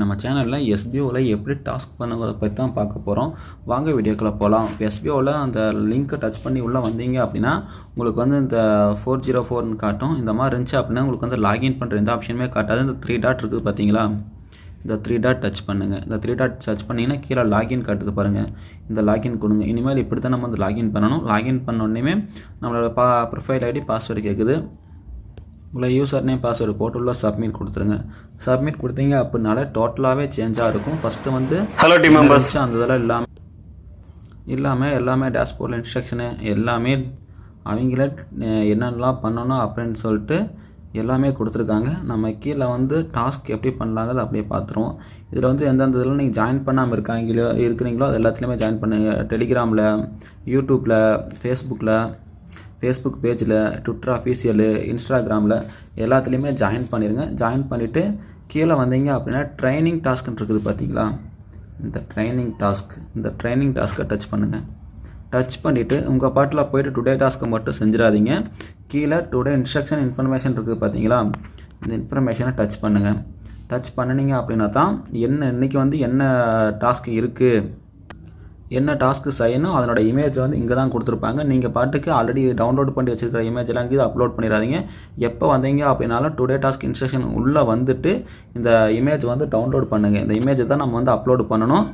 நம்ம சேனலில் எஸ்பிஓவில் எப்படி டாஸ்க் பண்ணுறதை பற்றி தான் பார்க்க போகிறோம் வாங்க வீடியோக்குள்ளே போகலாம் எஸ்பிஓவில் அந்த லிங்க்கை டச் பண்ணி உள்ளே வந்தீங்க அப்படின்னா உங்களுக்கு வந்து இந்த ஃபோர் ஜீரோ ஃபோர்னு காட்டும். இந்த மாதிரி இருந்துச்சு அப்படின்னா உங்களுக்கு வந்து லாகின் பண்ணுற எந்த ஆப்ஷனுமே காட்டாது. இந்த த்ரீ டாட் இருக்குது பார்த்தீங்களா? இந்த த்ரீ டாட் டச் பண்ணுங்கள் இந்த த்ரீ டாட் டச் பண்ணிங்கன்னா கீழே லாகின் காட்டுது பாருங்கள் இந்த லாகின் கொடுங்க. இனிமேல் இப்படி தான் நம்ம வந்து லாகின் பண்ணணும். லாகின் பண்ண உடனே நம்மளோட பா ப்ரொஃபைல் ஐடி பாஸ்வேர்டு கேட்குது உங்களை யூசர் நேம் பாஸ்வேர்டு போட்டு உள்ள சப்மிட் கொடுத்துருங்க. சப்மிட் கொடுத்தீங்க அப்படின்னால டோட்டலாகவே சேஞ்சாக இருக்கும். ஃபஸ்ட்டு வந்து team members. இருந்துச்சு, அந்த இதெல்லாம் இல்லாமல் இல்லாமல் எல்லாமே டேஷ்போர்டில் இன்ஸ்ட்ரக்ஷனு எல்லாமே அவங்களே என்னென்னலாம் பண்ணணும் அப்படின்னு சொல்லிட்டு எல்லாமே கொடுத்துருக்காங்க. நம்ம கீழே வந்து டாஸ்க் எப்படி பண்ணலாங்கிறத அப்படியே பார்த்துருவோம். இதில் வந்து எந்தெந்த இதில் நீங்கள் ஜாயின் பண்ணாமல் இருக்காங்களோ இருக்கிறீங்களோ அது எல்லாத்துலேயுமே ஜாயின் பண்ணுங்க டெலிகிராமில் யூடியூப்பில் ஃபேஸ்புக்கில் ஃபேஸ்புக் பேஜில் ட்விட்டர் அஃபீஷியலு இன்ஸ்டாகிராமில் எல்லாத்துலேயுமே ஜாயின் பண்ணிடுங்க ஜாயின் பண்ணிவிட்டு கீழே வந்தீங்க அப்படின்னா ட்ரைனிங் டாஸ்க்குன்னு இருக்குது பார்த்தீங்களா இந்த ட்ரைனிங் டாஸ்க் இந்த ட்ரைனிங் டாஸ்க்கை டச் பண்ணுங்கள் டச் பண்ணிவிட்டு உங்கள் பாட்டில் போயிட்டு டுடே டாஸ்க்கை மட்டும் செஞ்சிடாதீங்க. கீழே டுடே இன்ஸ்ட்ரக்ஷன் இன்ஃபர்மேஷன் இருக்குது பார்த்தீங்களா இந்த இன்ஃபர்மேஷனை டச் பண்ணுங்கள் டச் பண்ணினீங்க அப்படின்னா தான் என்ன இன்றைக்கி வந்து என்ன டாஸ்க் இருக்குது என்ன டாஸ்க்கு செய்யணும் அதனோட இமேஜ் வந்து இங்கே தான் கொடுத்துருப்பாங்க. நீங்கள் பாட்டுக்கு ஆல்ரெடி டவுன்லோட் பண்ணி வச்சிருக்கிற இமேஜ்லாம் எல்லாம் இது அப்லோட் பண்ணிடாதீங்க. எப்போ வந்தீங்க அப்படின்னாலும் டுடே டாஸ்க் இன்ஸ்ட்ரக்ஷன் உள்ளே வந்துட்டு இந்த இமேஜ் வந்து டவுன்லோட் பண்ணுங்கள் இந்த இமேஜை தான் நம்ம வந்து அப்லோட் பண்ணணும்.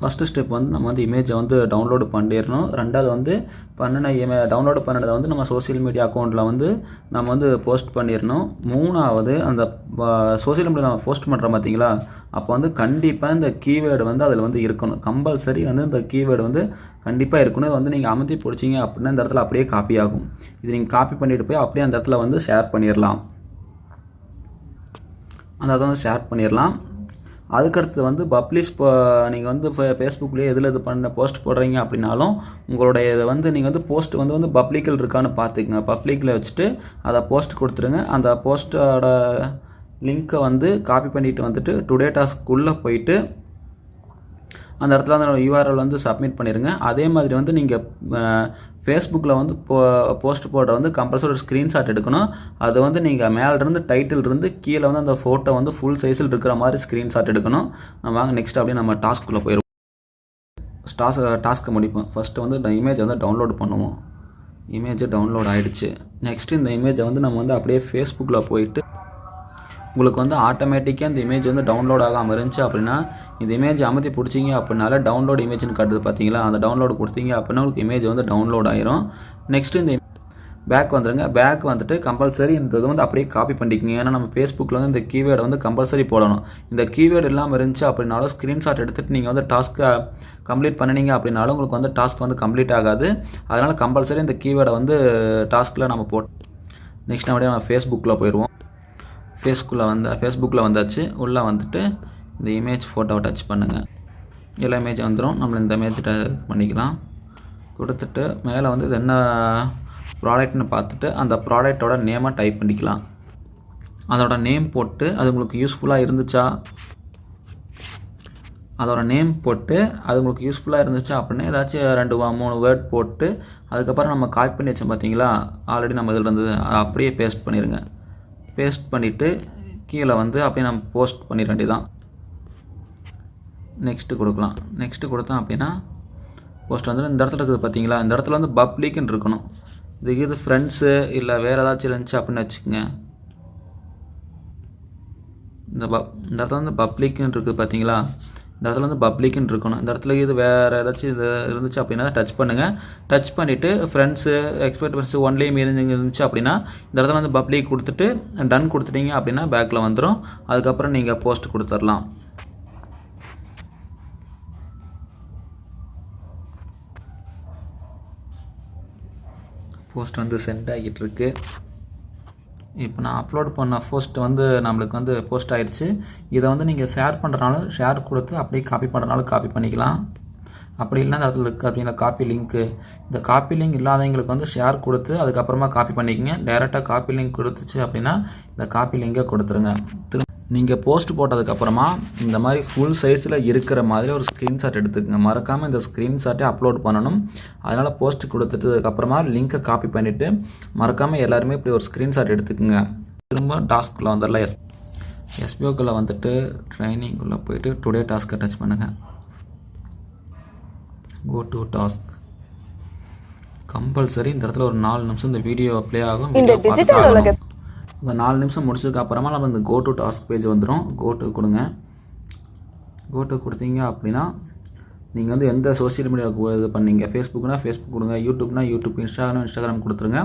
ஃபஸ்ட்டு ஸ்டெப் வந்து நம்ம வந்து இமேஜை வந்து டவுன்லோடு பண்ணிடணும். ரெண்டாவது வந்து பண்ணின இமே டவுன்லோடு பண்ணினதை வந்து நம்ம சோஷியல் மீடியா அக்கௌண்ட்டில் வந்து நம்ம வந்து போஸ்ட் பண்ணிடணும். மூணாவது அந்த சோஷியல் மீடியா நம்ம போஸ்ட் பண்ணுறோம் பார்த்தீங்களா அப்போ வந்து கண்டிப்பாக இந்த கீவேர்டு வந்து அதில் வந்து இருக்கணும். கம்பல்சரி வந்து இந்த கீவேர்டு வந்து கண்டிப்பாக இருக்கணும். இது வந்து நீங்கள் அமுத்தி பிடிச்சிங்க அப்படின்னா இந்த இடத்துல அப்படியே காப்பி ஆகும். இது நீங்கள் காப்பி பண்ணிட்டு போய் அப்படியே அந்த இடத்துல வந்து ஷேர் பண்ணிடலாம். அந்த அதை வந்து ஷேர் பண்ணிடலாம். அதுக்கடுத்து வந்து பப்ளிஷ் இப்போ நீங்கள் வந்து ஃபே ஃபேஸ்புக்லேயே எதில் இது பண்ண போஸ்ட் போடுறீங்க அப்படின்னாலும் உங்களுடைய இதை வந்து நீங்கள் வந்து போஸ்ட் வந்து வந்து பப்ளிக்கில் இருக்கான்னு பார்த்துக்குங்க பப்ளிக்கில் வச்சுட்டு அதை போஸ்ட் கொடுத்துருங்க அந்த போஸ்ட்டோட லிங்க்கை வந்து காப்பி பண்ணிட்டு வந்துட்டு டுடே டாஸ்க்குள்ளே போயிட்டு அந்த இடத்துல அந்த யூஆர்எல் வந்து சப்மிட் பண்ணிடுங்க. அதே மாதிரி வந்து நீங்கள் ஃபேஸ்புக்கில் வந்து போ போஸ்ட் போட்ட வந்து கம்பல்சரி ஒரு ஸ்க்ரீன்ஷாட் எடுக்கணும். அது வந்து நீங்கள் மேலேருந்து டைட்டில் இருந்து கீழே வந்து அந்த ஃபோட்டோ வந்து ஃபுல் சைஸில் இருக்கிற மாதிரி ஸ்க்ரீன்ஷாட் எடுக்கணும். நம்ம வாங்க நெக்ஸ்ட் அப்படியே நம்ம டாஸ்க்குள்ளே போயிடுவோம் டாஸ்க் டாஸ்க்கை முடிப்போம். ஃபஸ்ட்டு வந்து இந்த இமேஜை வந்து டவுன்லோட் பண்ணுவோம். இமேஜ் டவுன்லோட் ஆகிடுச்சு நெக்ஸ்ட்டு இந்த இமேஜை வந்து நம்ம வந்து அப்படியே ஃபேஸ்புக்கில் போயிட்டு உங்களுக்கு வந்து ஆட்டோமேட்டிக்காக இந்த இமேஜ் வந்து டவுன்லோட் ஆகாமல் இருந்துச்சு அப்படின்னா இந்த இமேஜ் அமர்த்தி பிடிச்சிங்க அப்படின்னால டவுன்லோட் இமேஜ்னு காட்டுது பார்த்தீங்களா அந்த டவுன்லோட் கொடுத்தீங்க அப்படின்னா உங்களுக்கு இமேஜ் வந்து டவுன்லோட் ஆயிரும். நெக்ஸ்ட்டு இந்த பேக் வந்துருங்க. பேக் வந்துட்டு கம்பல்சரி இந்த இது வந்து அப்படியே காப்பி பண்ணிக்கோங்க. ஏன்னா நம்ம ஃபேஸ்புக்கில் வந்து இந்த கீவேர்டை வந்து கம்பல்சரி போடணும். இந்த கீவேர்டு இல்லாமல் இருந்துச்சு அப்படின்னாலும் ஸ்க்ரீன்ஷாட் எடுத்துகிட்டு நீங்கள் வந்து டாஸ்க்கை கம்ப்ளீட் பண்ணினீங்க அப்படின்னாலும் உங்களுக்கு வந்து டாஸ்க் வந்து கம்ப்ளீட் ஆகாது. அதனால் கம்பல்சரி இந்த கீவேர்டை வந்து டாஸ்கில் நம்ம போட் நெக்ஸ்ட் நம்ம நம்ம ஃபேஸ்புக்கில் போயிடுவோம். ஃபேஸ்க்குள்ளே வந்த ஃபேஸ்புக்கில் வந்தாச்சு. உள்ளே வந்துட்டு இந்த இமேஜ் ஃபோட்டோவை டச் பண்ணுங்கள் எல்லா இமேஜ் வந்துடும் நம்ம இந்த இமேஜ் பண்ணிக்கலாம். கொடுத்துட்டு மேலே வந்து இது என்ன ப்ராடக்ட்னு பார்த்துட்டு அந்த ப்ராடக்டோட நேமை டைப் பண்ணிக்கலாம். அதோட நேம் போட்டு அது உங்களுக்கு யூஸ்ஃபுல்லாக இருந்துச்சா? அதோட நேம் போட்டு அது உங்களுக்கு யூஸ்ஃபுல்லாக இருந்துச்சு? அப்படின்னா ஏதாச்சும் ரெண்டு வா- மூணு வேர்ட் போட்டு அதுக்கப்புறம் நம்ம காப்பி பண்ணி வச்சோம் பார்த்தீங்களா ஆல்ரெடி நம்ம இதில் இருந்து அப்படியே பேஸ்ட் பண்ணிடுங்க பேஸ்ட் பண்ணிவிட்டு கீழே வந்து அப்படியே நம்ம போஸ்ட் பண்ணிட வேண்டியதான் நெக்ஸ்ட்டு கொடுக்கலாம். நெக்ஸ்ட்டு கொடுத்தோம் அப்படின்னா போஸ்ட் வந்து இந்த இடத்துல இருக்குது பார்த்தீங்களா இந்த இடத்துல வந்து பப்ளிக்னு இருக்கணும். இதுக்கு இது ஃப்ரெண்ட்ஸு இல்லை வேறு ஏதாச்சும் இருந்துச்சு அப்படின்னு வச்சுக்கோங்க. இந்த பப் இந்த இடத்துல வந்து பப்ளிக்னு இருக்குது பார்த்தீங்களா இந்த இடத்துல வந்து பப்ளிக்னு இருக்கணும். இந்த இடத்துல இது வேறு ஏதாச்சும் இது இருந்துச்சு அப்படின்னா டச் பண்ணுங்கள் டச் பண்ணிவிட்டு ஃப்ரெண்ட்ஸு எக்ஸ்பெக்ட் ஃப்ரெண்ட்ஸு ஒன்லேயும் இருந்து இருந்துச்சு அப்படின்னா இந்த இடத்துல வந்து பப்ளிக் கொடுத்துட்டு டன் கொடுத்துட்டீங்க அப்படின்னா பேக்கில் வந்துடும் அதுக்கப்புறம் நீங்கள் போஸ்ட் கொடுத்துடலாம். போஸ்ட் வந்து சென்ட் ஆகிட்டு இருக்கு. இப்போ நான் அப்லோட் பண்ண போஸ்ட் வந்து நம்மளுக்கு வந்து போஸ்ட் ஆயிடுச்சு இதை வந்து நீங்கள் ஷேர் பண்ணுறனாலும் ஷேர் கொடுத்து அப்படியே காப்பி பண்ணுறனாலும் காப்பி பண்ணிக்கலாம். அப்படி இல்லைனா இடத்துல இருக்குது அப்படின்னா காப்பி லிங்க்கு இந்த காப்பி லிங்க் இல்லாதவங்களுக்கு வந்து ஷேர் கொடுத்து அதுக்கப்புறமா காப்பி பண்ணிக்கங்க. டேரெக்டாக காப்பி லிங்க் கொடுத்துச்சு அப்படின்னா இந்த காப்பி லிங்கை கொடுத்துருங்க. திரும்ப நீங்கள் போஸ்ட் போட்டதுக்கப்புறமா இந்த மாதிரி ஃபுல் சைஸில் இருக்கிற மாதிரி ஒரு ஸ்க்ரீன்ஷாட் எடுத்துக்கங்க. மறக்காமல் இந்த ஸ்க்ரீன்ஷாட்டை அப்லோட் பண்ணணும். அதனால் போஸ்ட் கொடுத்துட்டதுக்கப்புறமா லிங்க்கை காப்பி பண்ணிவிட்டு மறக்காமல் எல்லாருமே இப்படி ஒரு ஸ்க்ரீன்ஷாட் எடுத்துக்கோங்க. திரும்ப டாஸ்கில் வந்துடலாம். எஸ் எஸ்பிஓக்குள்ளே வந்துட்டு ட்ரைனிங்குள்ளே போயிட்டு டுடே டாஸ்க்கை டச் பண்ணுங்கள் கோ டு டாஸ்க் கம்பல்சரி இந்த இடத்துல ஒரு நாலு நிமிஷம் இந்த வீடியோ ப்ளே ஆகும் வீடியோ பார்த்துட்டு அந்த இந்த நாலு நிமிஷம் முடிச்சதுக்கு அப்புறமா நம்ம இந்த கோ டு டாஸ்க் பேஜ் வந்துடும் கோ டு கொடுங்க. கோ டு கொடுத்தீங்க அப்படின்னா நீங்கள் வந்து எந்த சோஷியல் மீடியாவுக்கு இது பண்ணீங்க? ஃபேஸ்புக்னா ஃபேஸ்புக் கொடுங்க. யூடியூப்னா யூடியூப் இன்ஸ்டாகிராம் இன்ஸ்டாகிராம் கொடுத்துருங்க.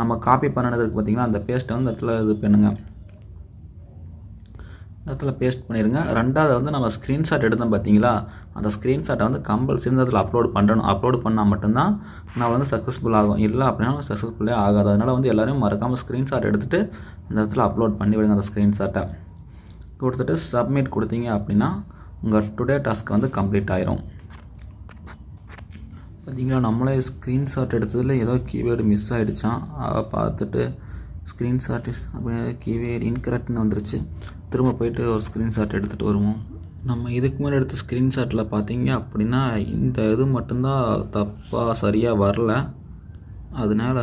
நம்ம காப்பி பண்ணது பார்த்தீங்கன்னா பார்த்தீங்களா அந்த பேஸ்ட்டை வந்து இடத்துல இது பண்ணுங்கள் இடத்துல பேஸ்ட் பண்ணிடுங்க ரெண்டாவது வந்து நம்ம ஸ்க்ரீன்ஷாட் எடுத்தோம் பார்த்தீங்களா அந்த ஸ்க்ரீன்ஷாட்டை வந்து கம்பல்சரி அதில் இடத்துல அப்லோட் பண்ணணும். அப்லோட் பண்ணால் மட்டும்தான் நான் வந்து சக்ஸஸ்ஃபுல் ஆகும். இல்லை அப்படின்னா சக்ஸஸ்ஃபுல்லே ஆகாது. அதனால் வந்து எல்லோரும் மறக்காமல் ஸ்க்ரீன்ஷாட் எடுத்துகிட்டு இந்த இடத்துல அப்லோட் பண்ணி விடுங்க அந்த ஸ்க்ரீன்ஷாட்டை கொடுத்துட்டு சப்மிட் கொடுத்தீங்க அப்படின்னா உங்கள் டுடே டாஸ்க் வந்து கம்ப்ளீட் ஆயிரும். பார்த்தீங்களா நம்மளே ஸ்க்ரீன்ஷாட் எடுத்ததில் ஏதோ கீவேர்டு மிஸ் ஆகிடுச்சான் அதை பார்த்துட்டு ஸ்க்ரீன்ஷாட் இஸ் அப்படியே கீவேர்டு இன்கரெக்ட்னு வந்துருச்சு. திரும்ப போயிட்டு ஒரு ஸ்க்ரீன்ஷாட் எடுத்துகிட்டு வருவோம். நம்ம இதுக்கு மேலே எடுத்த ஸ்க்ரீன்ஷாட்டில் பார்த்தீங்க அப்படின்னா இந்த இது மட்டும்தான் தப்பாக சரியாக வரல. அதனால்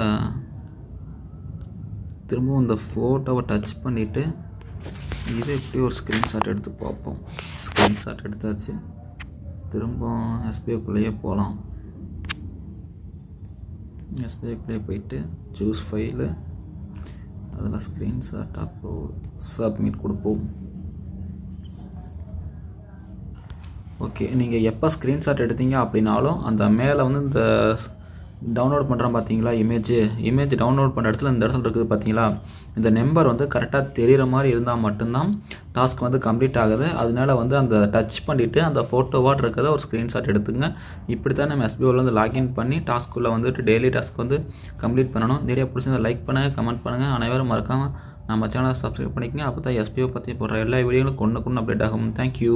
திரும்பவும் இந்த ஃபோட்டோவை டச் பண்ணிவிட்டு இது எப்படி ஒரு ஸ்க்ரீன்ஷாட் எடுத்து பார்ப்போம். ஸ்க்ரீன்ஷாட் எடுத்தாச்சு. திரும்பவும் எஸ்பிஐக்குள்ளேயே போகலாம் எஸ்பிஐக்குள்ளேயே போயிட்டு சூஸ் ஃபைலு அதில் ஸ்க்ரீன்ஷாட் அப்லோட் சப்மிட் கொடுப்போம். ஓகே நீங்கள் எப்போ ஸ்க்ரீன்ஷாட் எடுத்தீங்க அப்படின்னாலும் அந்த மேலே வந்து இந்த டவுன்லோட் பண்ணுறோம் பார்த்தீங்களா இமேஜ் இமேஜ் டவுன்லோட் பண்ணுற இடத்துல இந்த இடத்துல இருக்குது பார்த்தீங்களா இந்த நம்பர் வந்து கரெக்டாக தெரிகிற மாதிரி இருந்தால் மட்டும்தான் டாஸ்க் வந்து கம்ப்ளீட் ஆகுது. அதனால வந்து அந்த டச் பண்ணிவிட்டு அந்த ஃபோட்டோவாட் இருக்கிறத ஒரு ஸ்க்ரீன்ஷாட் எடுத்துங்க. இப்படி தான் நம்ம எஸ்பிஓவில் வந்து லாகின் பண்ணி டாஸ்க்குள்ளே வந்துட்டு டெய்லி டாஸ்க் வந்து கம்ப்ளீட் பண்ணணும். நிறைய பிடிச்சிருந்தா லைக் பண்ணுங்கள் கமெண்ட் பண்ணுங்கள் அனைவரும் மறக்காமல் நம்ம சேனலை சப்ஸ்கிரைப் பண்ணிக்கங்க. அப்போ தான் எஸ்பிஓ பற்றி போடுற எல்லா வீடியோங்களும் கொண்டு கொண்டு அப்டேட் ஆகும். தேங்க்யூ